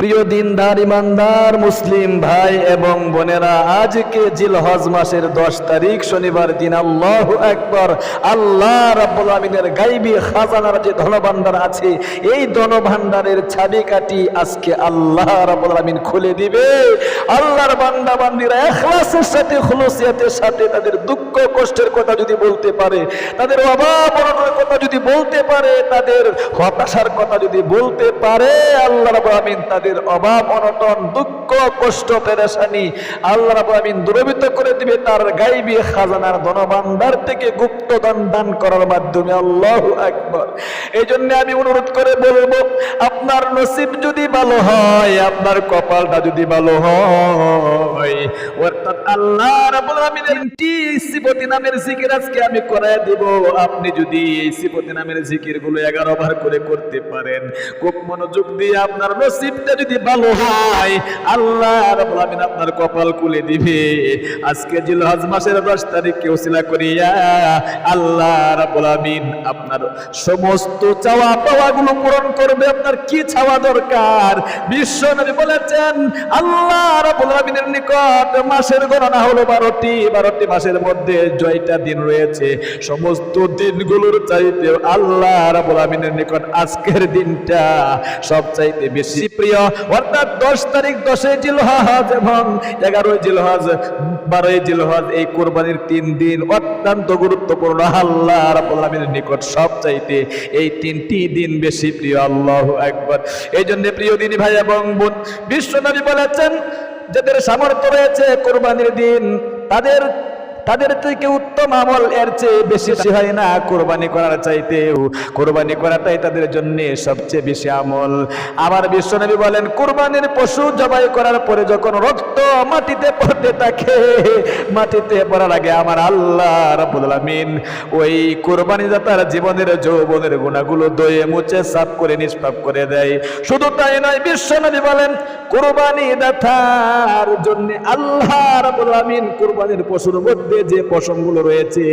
প্রিয় দিনদার, ইমানদার, মুসলিম ভাই এবং বোনেরা, আজকে জিলহজ মাসের দশ তারিখ, শনিবার দিন, আল্লাহ একবার আল্লাহ রাব্বুল আমিনের গাইবি খাজানার যে ধনভাণ্ডার আছে, এই ধনভাণ্ডারের চাবিকাঠি আজকে আল্লাহ রাব্বুল আমিন খুলে দিবে। আল্লাহর বান্দা বান্দিরা এখলাসের সাথে, খুলুসিয়াতের সাথে তাদের দুঃখ, কষ্টের কথা যদি বলতে পারে, তাদের অভাব কথা যদি বলতে পারে, তাদের হতাশার কথা যদি বলতে পারে, আল্লাহ রাব্বুল আমিন তাদের অভাব, অনটন, দুঃখ, কষ্ট, পেরেশানি আল্লাহ আমিন দূরীভূত করে দিবে তার গাইবি খাজানার ধনভাণ্ডার থেকে গুপ্তদান দান করার মাধ্যমে। আল্লাহু আকবার। এই জন্য আমি অনুরোধ করে বলব, আপনার নসিব যদি ভালো হয়, আপনার কপালটা যদি ভালো হয়, অর্থাৎ আল্লাহ রাব্বুল আমিনের তিনটি সিফতি নামের জিকির আজকে আমি করায় দিব। আপনি যদি এই সিফতি নামের জিকিরগুলো এগারো বার করে করতে পারেন, খুব মনোযোগ দিয়ে আপনার নসিবটা যদি ভালো হয়, আল্লাহ রাব্বুল আপনার কপাল খুলে দিবে। আজকে জিলহজ মাসের 10 তারিখকে ওসিলা করিয়া আল্লাহ রাব্বুল আপনার সমস্ত চাওয়া পাওয়াগুলো পূরণ করবে। আপনার কি চাওয়া দরকার? বিশ্ব নবী বলেছেন, আল্লাহ রাব্বুল নিকট মাসের গণনা হলো 12টি 12টি মাসের মধ্যে জয়টা দিন রয়েছে। সমস্ত দিনগুলোর চাইতে আল্লাহ রাব্বুল নিকট আজকের দিনটা সবচাইতে বেশি প্রিয়। অর্থাৎ 10 তারিখ 10 জিলহজ এবং 11 জিলহজ 12 জিলহজ এই কোরবানির তিন দিন অত্যন্ত গুরুত্বপূর্ণ, আল্লাহ রাব্বুল আমিনের নিকট সবচাইতে এই তিনটি দিন বেশি প্রিয়, আল্লাহ একবার এই জন্য প্রিয় দিনী ভাই এবং বোন বিশ্বনবী বলেছেন, যাদের সামর্থ্য রয়েছে কোরবানির দিন, তাদের তাদের থেকে উত্তম আমল এর চেয়ে বেশি হয় না কোরবানি করার চাইতেও। কোরবানি করাটাই তাদের জন্য সবচেয়ে বেশি আমল। আবার বিশ্বনবী বলেন, কোরবানির পশু জবাই করার পরে যখন রক্ত মাটিতে পড়তে থাকে, মাটিতে পড়ার আগে আমার আল্লাহ আলামিন ওই কোরবানি দাতার জীবনের যৌবনের গুণাগুলো দয়ে মুছে, সাফ করে, নিষ্পাপ করে দেয়। শুধু তাই নয়, বিশ্বনবী বলেন কোরবানি দাতার জন্য আল্লাহ রাব্বুল আলামিন কোরবানির পশুর মধ্যে যে পশমগুলো রয়েছে,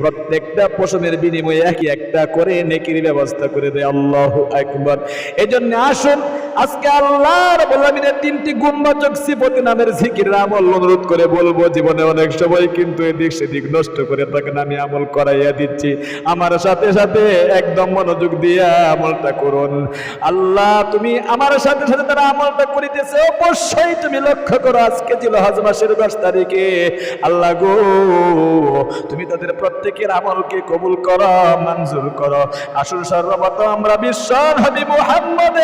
প্রত্যেকটা পশমের বিনিময়ে একই একটা করে নেকির ব্যবস্থা করে দেয়। আল্লাহু আকবার। এজন্য আসুন, আজকে আল্লাহ রাব্বুল তিনটি গুণবাচক সিফতি নামের জিকির আমল অনুরোধ করে বলব, জীবনে অনেক সময় কিন্তু এদিক সেদিক নষ্ট করে থাকেন আমি আমল করাইয়া দিচ্ছি। আমার সাথে সাথে একদম মনোযোগ দিয়ে আমলটা করুন। আল্লাহ, তুমি আমার সাথে সাথে তারা আমলটা করিতেছে, অবশ্যই তুমি লক্ষ্য করো আজকে ছিল হজ মাসের দশ তারিখে। আল্লাহ গো তুমি তাদের প্রত্যেকের আমলকে কবুল করো মঞ্জুর করো। আসুন সর্বপ্রথম আমরা বিশ্ব মোহাম্মদ মুহাম্মদ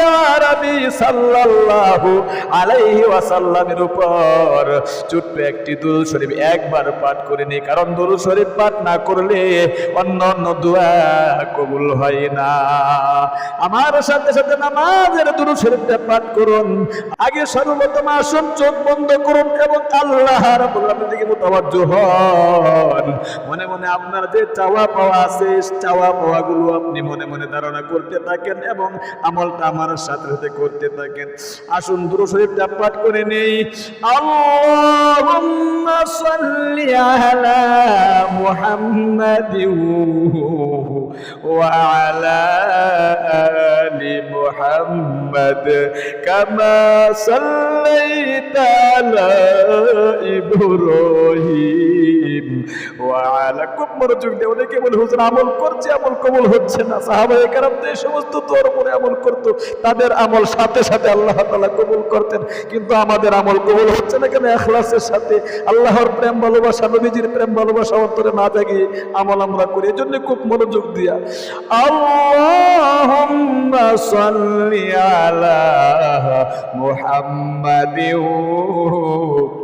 আরবি সাল্লাল্লাহু আলাইহি ওয়াসাল্লামের উপর ছোট্ট একটি শরীফ একবার পাঠ করে কারণ শরীফ পাঠ না করলে অন্য অন্য দোয়া কবুল হয় না। আমার সাথে সাথে নামাজের শরীফটা পাঠ করুন। আগে সর্বপ্রথম আসুন, চোখ বন্ধ করুন এবং আল্লাহ রাব্বুল আলামিনের দিকে মুতাওয়াজ্জু হন। মনে মনে আপনার যে চাওয়া পাওয়া আছে চাওয়া পাওয়া গুলো আপনি মনে মনে ধারণা করতে থাকেন এবং আমলটা আমার সাথে সাথে করতে থাকেন। আসুন দুরূদ শরীফটা পাঠ করে নেই। আল্লাহুম্মা সাল্লি আলা মুহাম্মাদিন ওয়া আলা আলি মুহাম্মাদ কামা সাল্লাইতা আলা ইব্রাহিম। ওয়া আলা খুব মনোযোগ দিয়ে অনেকে বলে হুজুর আমল করছে, আমল কবুল হচ্ছে না। সাহাবায়ে কেরাম তো সমস্ত তোর উপরে আমল করতো, তাদের আমল সাথে সাথে আল্লাহ তাআলা কবুল করতেন। কিন্তু আমাদের আমল কবুল হচ্ছে না কেন এখলাসের সাথে? আল্লাহর প্রেম, ভালোবাসা, নবীজির প্রেম, ভালোবাসা অন্তরে না জাগিয়ে আমল আমরা করি। এই জন্য খুব মনোযোগ দিয়া। আল্লাহুম্মা সাল্লি আলা মুহাম্মাদিন।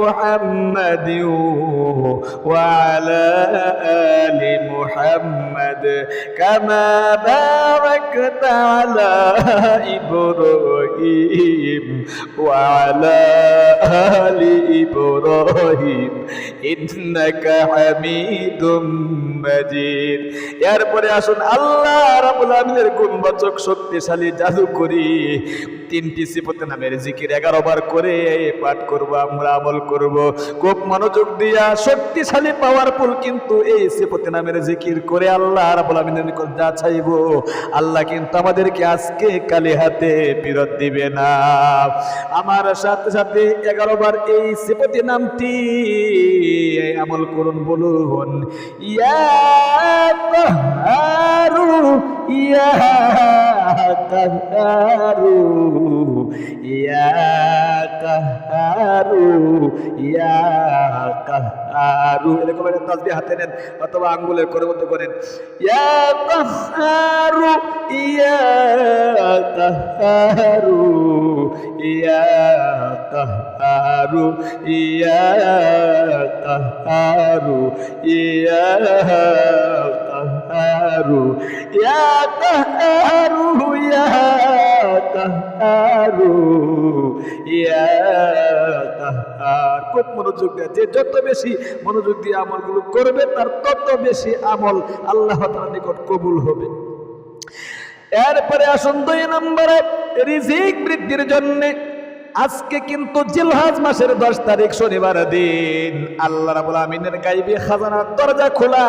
محمد وعلى آل محمد كما باركت على إبراهيم وعلى آل إبراهيم إنك حميد مجيد এরপরে আসুন আল্লাহ রাবুল আমিনের গুণবাচক শক্তিশালী জাদু করি তিনটি সিপতে নামের জিকির এগারো বার করে পাঠ করব আমরা আমল করব। খুব মনোযোগ দিয়া শক্তিশালী পাওয়ারফুল কিন্তু এই সেপতি নামের জিকির করে আল্লাহ রাবুল আমিনের যা চাইব, আল্লাহ কিন্তু আমাদেরকে আজকে কালি হাতে ফেরত দিবে না। আমার সাথে সাথে এগারো বার এই সিপতি নামটি আমল করুন, বলুন, ইয়া ইয়া ইয়া কাহারু ইয়া কাহারু। এরকম একটা তাসবিহ হাতে নেন, অথবা আঙ্গুলের করে মতো করেন, ইয়া কাহারু ইয়া কাহারু ইয়া কাহারু, ইয়া ইয়া কাহারু ইয়া কাহারু ইয়া কাহারু ইয়া কাহার খুব মনোযোগ দিয়ে, যে যত বেশি মনোযোগ দিয়ে আমলগুলো করবে, তার তত বেশি আমল আল্লাহ তাআলার নিকট কবুল হবে। এরপরে আসুন দুই নম্বরে, রিজিক বৃদ্ধির জন্য। আজকে কিন্তু জিলহাজ মাসের দশ তারিখ শনিবার দিন। আল্লাহ রাবুল আমিনের গাইবি খাজানার দরজা খোলা।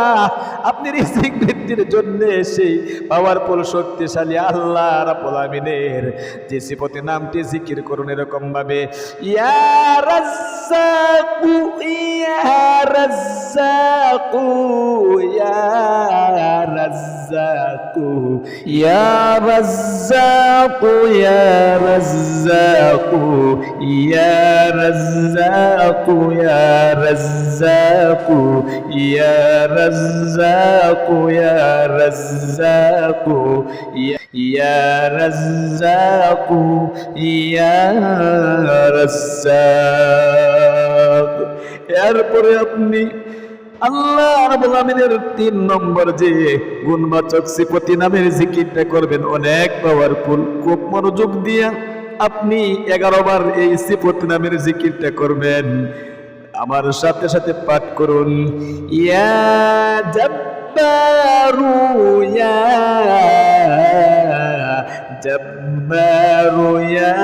আপনি রিজিক বৃদ্ধির জন্য সেই পাওয়ারফুল শক্তিশালী আল্লাহ রাবুল আমিনের যে সিপতি নামটি জিকির করুন এরকম ভাবে ইয়া রাজ্জাকু, ইয়া ইয়া রাজ্জাকু ইয়া রাজ্জাকু ইয়া রাজ্জাকু ইয়া রাজ্জাকু ইয়া রাজ্জাকু ইয়া রাজ্জাকু ইয়া রাজ্জাকু ইয়া রাজ্জাকু ইয়া রাজ্জাক এরপরে আপনি আল্লাহ রাব্বুল আমিনের তিন নম্বর যে গুণবাচক সিপতি নামের জিকিরটা করবেন, অনেক পাওয়ারফুল খুব মনোযোগ দিয়া আপনি এগারো বার এই সিপতি নামের জিকিরটা করবেন। আমার সাথে সাথে পাঠ করুন। ইয়া জব্বারু, ইয়া জব্বারু ইয়া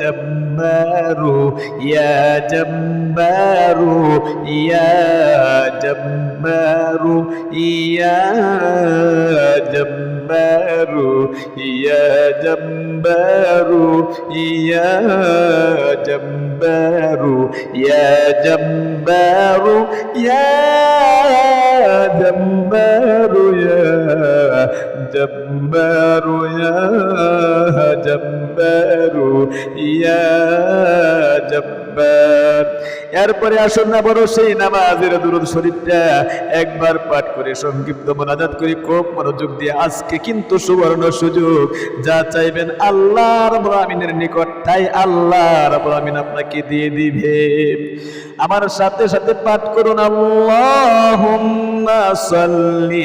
জব্বারু ইয়া জব্বারু ইয়া জব্বারু ইয়া জব্বারু ইয়া জব্বারু ইয়া জব্বারু ইয়া জব্বারু ইয়া জব্বারু ইয়া জব্বারু الله جبار يا এরপরে আসুন না বড় সেই নামাজের দুরুদ শরীফটা একবার পাঠ করে সংক্ষিপ্ত মোনাজাত করে খুব মনোযোগ দিয়ে আজকে কিন্তু সুবর্ণ সুযোগ। যা চাইবেন আল্লাহ রাব্বুল আমিনের নিকট তাই আল্লাহ আমিন আপনাকে দিয়ে দিবে। আমার সাথে সাথে পাঠ করুন, আল্লাহুম্মা সাল্লি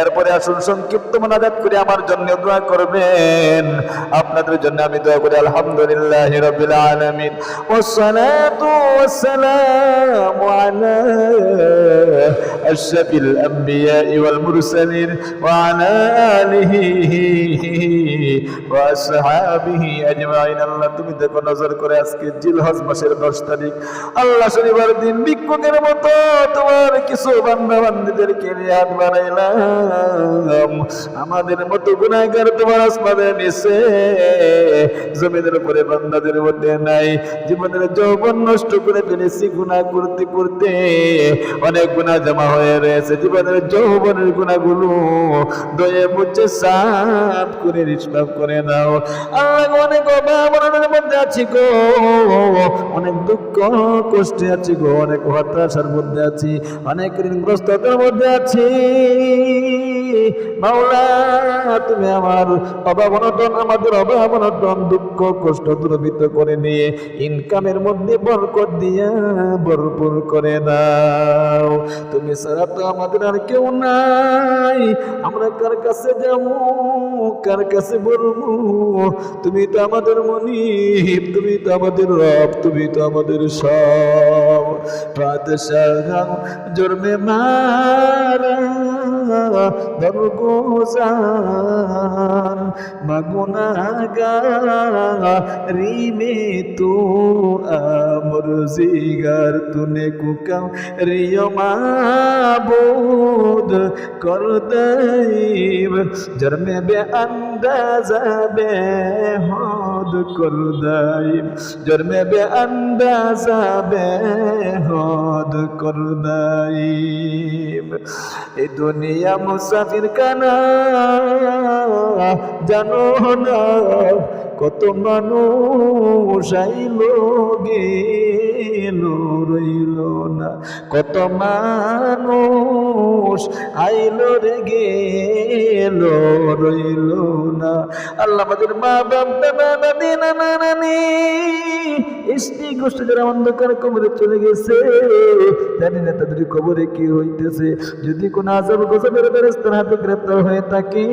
এরপরে আসুন সংক্ষিপ্ত মোনাজাত করে আমার জন্য দোয়া করবেন আপনাদের জন্য আমি দোয়া করি আলহামদুলিল্লাহ রাব্বিল আলামিন والصلاة والسلام على أشرف الأنبياء والمرسلين وعلى آله وأصحابه أجمعين الله তুমি দেখো নজর করে আজকে জিলহজ মাসের দশ তারিখ আল্লাহ শনিবার দিন ভিক্ষুকের মতো তোমার কিছু বান্দা বান্দিদেরকে নিয়ে হাত আমাদের মতো গুণাগার তোমার আসমানের নিচে। জমিনের উপরে বান্দাদের মধ্যে নাই। জীবনের যৌবন নষ্ট করে ফেলেছি গুণা করতে করতে। অনেক গুণা জমা হয়ে রয়েছে। জীবনের যৌবনের গুণাগুলো দয়ে মুছে সাফ করে নিষ্পাপ করে দাও আল্লাহ অনেক অভাব অনটনের মধ্যে আছি গো। অনেক দুঃখ কষ্টে আছি গো। অনেক হতাশার মধ্যে আছি। অনেক ঋণগ্রস্ততার মধ্যে আছি। মাওলা, তুমি আমার অভাব আমাদের অভাব দুঃখ, কষ্ট দূরবিত করে নিয়ে ইনকামের মধ্যে বরকত দিয়া ভরপুর করে দাও। তুমি ছাড়া তো আমাদের আর কেউ নাই। আমরা কার কাছে যাব, কার কাছে বলব? তুমি তো আমাদের মনি তুমি তো আমাদের রব, তুমি তো আমাদের সব। বাদশাহ, জন্মে মারা দরগোজার মগুনাগা রিমে তো আমর জিগার তুনে কুকাম রিয় মাবুদ কর দাইব জরমে বে আন্দাজা বে হদ কর দাইব জন্মে বে আন্দাজা বে হদ করদাই এই দুনিয়া মুসাফির কানা জানো না কত মানুষ আইলো, গেল, রইল না। কত মানুষ আইলো রে, গেল, রইল না। আল্লাহ আমাদের মা দাদা দাদি নানা নানি স্ত্রী গোষ্ঠী যারা অন্ধকার কবরে চলে গেছে, জানি না তাদের কবরে কি হইতেছে। যদি কোন আজব গোসবের বেরেস্তার হাতে গ্রেপ্তার হয়ে থাকে,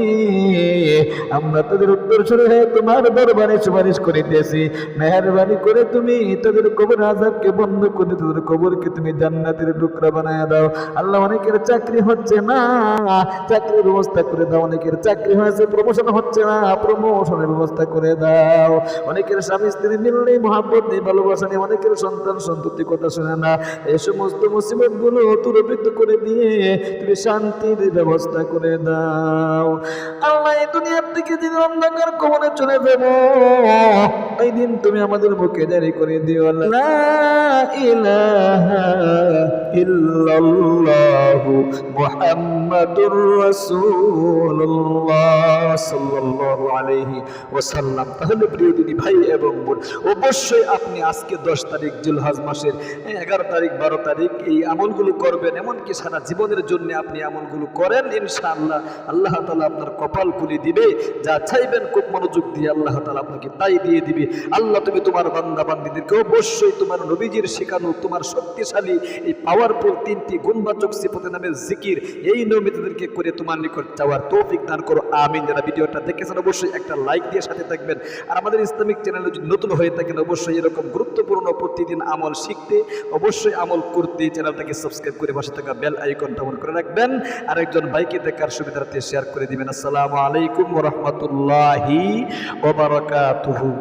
আমরা তাদের উত্তর শুরু হয়ে তোমার দরবারে সুপারিশ করিতেছি। মেহরবানি করে তুমি তাদের কবর আজাবকে বন্ধ করে তাদের কবরকে তুমি জান্নাতের টুকরা বানায় দাও। আল্লাহ অনেকের চাকরি হচ্ছে না, চাকরির ব্যবস্থা করে দাও। অনেকের চাকরি হয়েছে প্রমোশন হচ্ছে না প্রমোশনের ব্যবস্থা করে দাও। অনেকের স্বামী স্ত্রী মিললেই মহাব্বত নেই ভালোবাসা নেই অনেকের সন্তান সন্ততি কথা শোনে না। এই সমস্ত মুসিবতগুলো দূরবৃত্ত করে দিয়ে তুমি শান্তির ব্যবস্থা করে দাও। আল্লাহ এই দুনিয়ার থেকে যদি অন্ধকার কবরে চলে যাব, ওই দিন তুমি আমাদের বুকে জারি করে দিও। লা ইলাহা ইল্লাল্লাহু মুহাম্মাদুর রাসূলুল্লাহ সাল্লাল্লাহু আলাইহি ওয়াসাল্লাম। তাহলে প্রিয় দিদি ভাই এবং বোন, অবশ্যই আপনি আজকে দশ তারিখ জিলহাজ মাসের এগারো তারিখ, বারো তারিখ এই আমলগুলো করবেন, এমনকি সারা জীবনের জন্য আপনি আমলগুলো করেন, ইনশাআল্লাহ। আল্লাহ তালা আপনার কপাল খুলে দিবে, যা চাইবেন খুব মনোযোগ দিয়ে আল্লাহ তালা আপনাকে তাই দিয়ে দিবে। আল্লাহ, তুমি তোমার বান্দা বান্দিদেরকে অবশ্যই তোমার নবীজির শেখানো, তোমার শক্তিশালী এই পাওয়ারফুল তিনটি গুণবাচক সিফতে নামের জিকির, এই নমিতদেরকে করে তোমার নিকট চাওয়ার তৌফিক দান করো। আমিন। যারা ভিডিওটা দেখেছেন, অবশ্যই একটা লাইক দিয়ে সাথে থাকবেন। আর আমাদের ইসলামিক চ্যানেলে যদি নতুন হয়ে থাকেন, অবশ্যই এরকম গুরুত্বপূর্ণ প্রতিদিন আমল শিখতে অবশ্যই আমল করতে চ্যানেলটাকে সাবস্ক্রাইব করে পাশে থাকা বেল আইকন অন করে রাখবেন। আর একজন বাইকে দেখার সুবিধার্থে শেয়ার করে দিবেন। আসসালামু আলাইকুম রহমতুল্লাহি